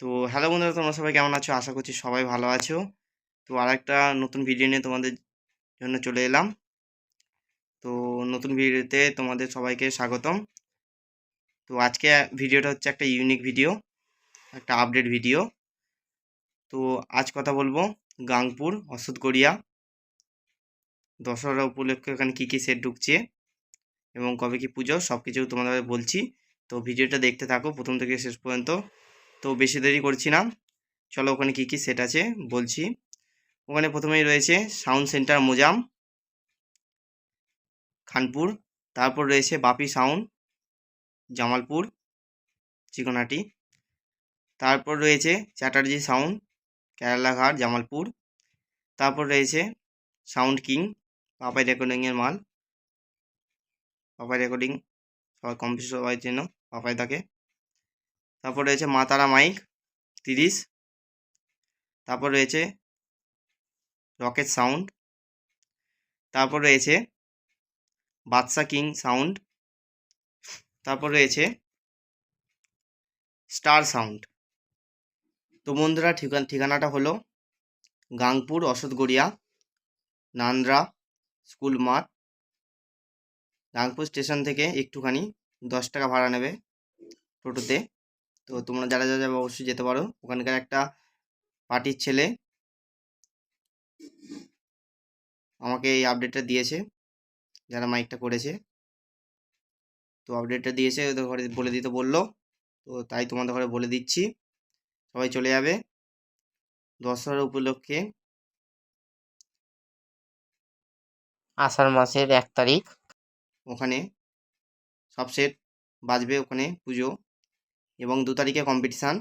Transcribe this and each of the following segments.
তো হ্যালো বন্ধুরা, তোমরা সবাই কেমন আছো? আশা করছি সবাই ভালো আছো। তো আর একটা নতুন ভিডিও নিয়ে তোমাদের জন্য চলে এলাম। তো নতুন ভিডিওতে তোমাদের সবাইকে স্বাগতম। তো আজকে ভিডিওটা হচ্ছে একটা ইউনিক ভিডিও একটা আপডেট ভিডিও তো আজ কথা বলব গাংপুর অসুদগড়িয়া দশহরা উপলক্ষে এখানে কী কী সেট ঢুকছে এবং কবে কি পুজো সব কিছু তোমাদের বলছি। তো ভিডিওটা দেখতে থাকো, প্রথম থেকে শেষ পর্যন্ত। তো বেশি দেরি করছি না। চলো ওখানে কি কি সেট আছে বলছি। ওখানে প্রথমেই রয়েছে সাউন্ড সেন্টার মোজাম খানপুর তারপর রয়েছে বাপি সাউন্ড জামালপুর চিকনাটি তারপর রয়েছে চ্যাটার্জি সাউন্ড কেরালাঘাট জামালপুর তারপর রয়েছে সাউন্ড কিং পাপাই রেকর্ডিংয়ের মাল। পাপাই রেকর্ডিং সবাই কম বেশি সবাই চেন পাপাই তাকে তারপর রয়েছে মাতারা মাইক তিরিশ। তারপর রয়েছে রকেট সাউন্ড। তারপর রয়েছে বাদশা কিং সাউন্ড। তারপর রয়েছে স্টার সাউন্ড। তো বন্ধুরা, ঠিকানা ঠিকানাটা হলো গাংপুর অসৎগড়িয়া নান্দ্রা, স্কুল মাঠ। গাংপুর স্টেশন থেকে একটুখানি দশ টাকা ভাড়া নেবে টোটোতে। তো তোমরা যারা যারা যাবে অবশ্যই যেতে পারো। ওখানকার একটা পার্টির ছেলে আমাকে এই আপডেটটা দিয়েছে, যারা মাইকটা করেছে। তো আপডেটটা দিয়েছে, ওদের ঘরে বলে দিতে বলল। তো তাই তোমাদের ঘরে বলে দিচ্ছি। সবাই চলে যাবে। দশহরা উপলক্ষে আষাঢ় মাসের এক তারিখ। ওখানে সব সেট বাজবে ওখানে পুজো। এবং দু তারিখে কম্পিটিশান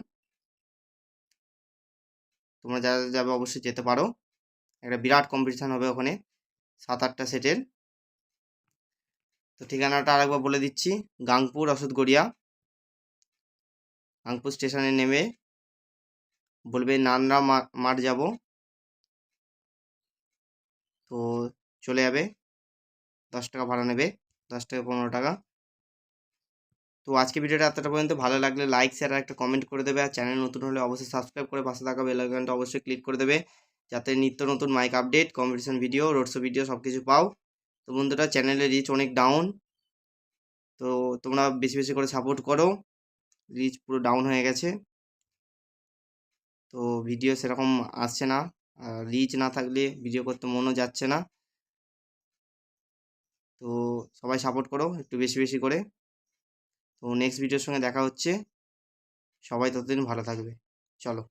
তোমরা যারা যাবে অবশ্যই যেতে পারো। একটা বিরাট কম্পিটিশান হবে ওখানে সাত আটটা সেটের তো ঠিকানাটা আরেকবার বলে দিচ্ছি, গাংপুর অসুদগড়িয়া গাংপুর স্টেশনে নেমে বলবে, নানরা মাঠ যাব। তো চলে যাবে, দশ টাকা ভাড়া নেবে, দশ টাকা পনেরো টাকা। তো আজকে ভিডিওটা এতটা পর্যন্ত। ভালো লাগলে লাইক শেয়ার আর একটা কমেন্ট করে দেবে। আর চ্যানেল নতুন হলে অবশ্যই সাবস্ক্রাইব করে পাশে থাকা বেল আইকনটা অবশ্যই ক্লিক করে দেবে। যাতে নিত্য নতুন mic update competition video road show video সব কিছু পাও। তো বন্ধুরা চ্যানেলের রিচ অনেক ডাউন তো তোমরা বেশি বেশি করে সাপোর্ট করো। রিচ পুরো ডাউন হয়ে গেছে। তো ভিডিও সেরকম আসছে না। রিচ না থাকলে ভিডিও করতে মনও যাচ্ছে না। তো সবাই সাপোর্ট করো একটু বেশি বেশি করে। তো নেক্সট ভিডিওর সঙ্গে দেখা হচ্ছে। সবাই ততদিন ভালো থাকবে। চলো।